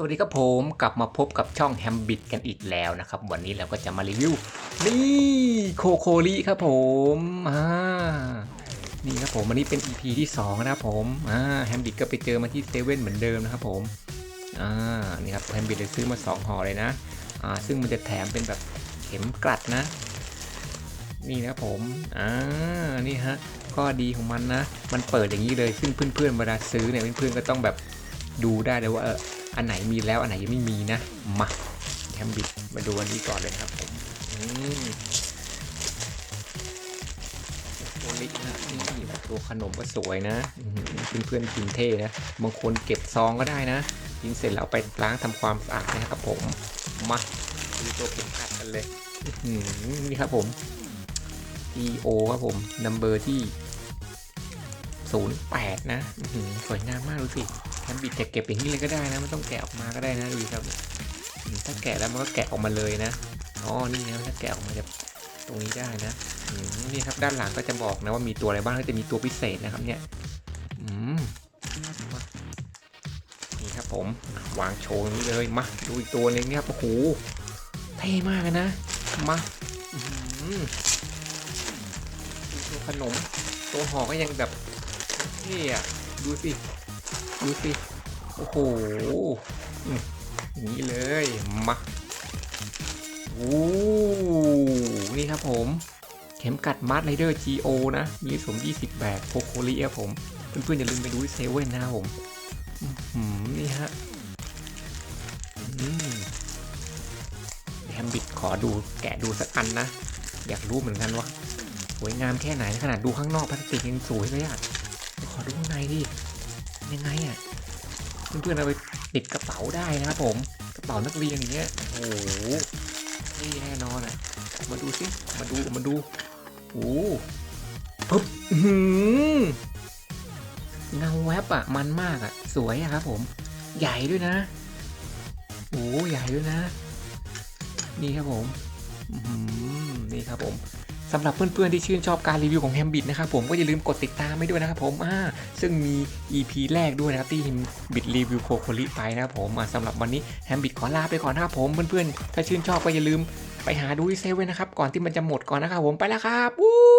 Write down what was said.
สวัสดีครับผมกลับมาพบกับช่องแฮมบิ t กันอีกแล้วนะครับ วันนี้เราก็จะมารีวิวนี่โคโคลิครับผมอ่านี่ครับผมวันนี้เป็น EP ที่ 2 นะครับผมอ่าแฮมบิ t ก็ไปเจอมาที่เซเว่นเหมือนเดิมนะครับผมอ่านี่ครับแฮมบิ t เลยซื้อมา 2ห่อเลยนะอ่าซึ่งมันจะแถมเป็นแบบเข็มกลัดนะ นี่นะครับผมอ่านี่ฮะก็ดีของมันนะ มันเปิดอย่างนี้เลยซึ่งเพื่อนๆเวลาซื้อเนี่ยเพื่อนๆก็ต้องแบบ ดูได้เลยว่าเอออันไหนมีแล้วอันไหนยังไม่มีนะ มาแฮมบิดมาดูอันนี้ก่อนเลยนะครับผมอืมโอลินะนี่ตัวขนมก็สวยนะอื้อหือเพื่อนๆกินเท่นะ บางคนเก็บซองก็ได้นะ กินเสร็จแล้วเอาไปล้างทำความสะอาดนะครับผม มาดูตัวเข็มขัดกันเลยอื้อหือนี่ครับผม EO ครับผมนัมเบอร์ที่ 08 นะอื้อหือสวยงามมากดูสิ แฮมบิดจะเก็บอย่างนี้เลยก็ได้นะไม่ต้องแกะออกมาก็ได้นะดูครับถ้าแกะแล้วมันก็แกะออกมาเลยนะอ๋อนี่นะถ้าแกะออกมาจากตรงนี้ได้นะนี่ครับด้านหลังก็จะบอกนะว่ามีตัวอะไรบ้างก็จะมีตัวพิเศษนะครับเนี่ยอืมนี่ครับผมวางโชว์นี้เลยมาดูอีกตัวหนึงเนี่ยครับโอ้โหเท่มากนะมาตัวขนม ตัวห่อก็ยังแบบเท่อะดูสิ ดูสิ โอ้โหอย่างนี้เลยมาโอ้นี่ครับผม เข็มกัดมาร์ r ไรเดอร์ GO นะ มีสม 20 แบบโคโคลีครับผม เพื่อนๆอย่าลืมไปดูที่เซเว่นนะครับผมนี่ฮะแฮมบิดขอดูแกะดูสักอันนะ อยากรู้เหมือนกันว่าสวยงามแค่ไหนขนาดดูข้างนอกพลาสติกยังสวยเลยอะ ขอดูข้างในดิ ยังไงอะเพื่อนๆเอาไปติดกระเป๋าได้นะครับผมกระเป๋านักเรียนอย่างเงี้ยโอ้โหนี่แน่นอนอะมาดูสิมาดูมาดูโอ้โหปึ๊บหือเงาแวบอะมันมากอะ สวยอะครับ ผม ใหญ่ด้วยนะโอ้ใหญ่ด้วยนะ นี่ครับผมนี่ครับผม สำหรับเพื่อนๆที่ชื่นชอบการรีวิวของแฮมบิดนะครับผมก็อย่าลืมกดติดตามไว้ด้วยนะครับผมอ่าซึ่งมี EP แรกด้วยนะครับที่แฮมบิดรีวิวโคโคลิไปนะครับผมอ่าสำหรับวันนี้แฮมบิดขอลาไปก่อนนะครับผมเพื่อนๆถ้าชื่นชอบก็อย่าลืมไปหาดูที่เซเว่นนะครับก่อนที่มันจะหมดก่อนนะครับผมไปแล้วครับวู้